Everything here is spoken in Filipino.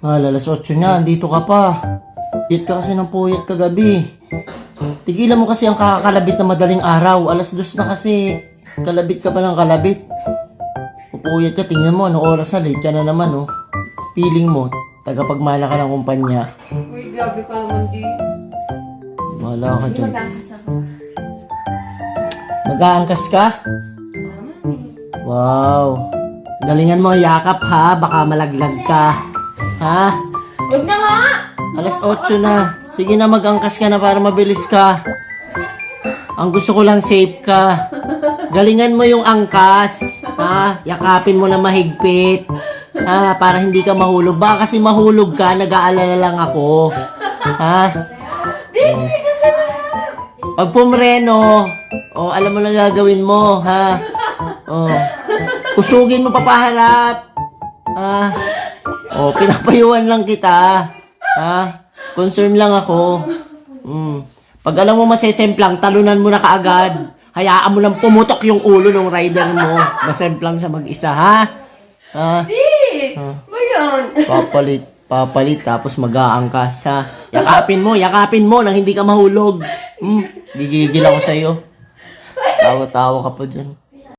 Mahal, alas 8 na, andito ka pa. Puyat ka kasi ng puyat kagabi. Tigilan mo kasi ang kakakalabit na madaling araw. Alas 2 na kasi. Kalabit ka pa ng kalabit. Pupuyat ka, tingnan mo, anong oras na, late ka na naman, oh. Feeling mo, tagapagmana ka ng kumpanya. Uy, grabe ka naman, di. Wala ka Hindi dyan. mag-aangkas ako. Mag-aangkas ka? Wow. Galingan mo, yakap ha. Baka malaglag ka. Ha? Huwag na nga! Alas 8 na. Sige na, mag-angkas ka na para mabilis ka. Ang gusto ko lang safe ka. Galingan mo yung angkas. Ha? Yakapin mo na mahigpit. Ha? Para hindi ka mahulog. Baka kasi mahulog ka, nag-aalala lang ako. Ha? Pag pumreno, oh, alam mo na gagawin mo, ha? Oh. Kusugin mo papaharap. Ha? Oh, pinapayuan lang kita. Ha? Concern lang ako. Mm. Pag alam mo masesemplang, talunan mo na kaagad. Hayaan mo lang pumutok yung ulo ng rider mo. Masemplang siya mag-isa, ha? Ha? Di! Yan? Papalit, papalit, tapos mag-aangkas, ha? Yakapin mo, yakapin mo nang hindi ka mahulog. Hmm, gigigil ako sa'yo. Tawa-tawa ka pa dyan.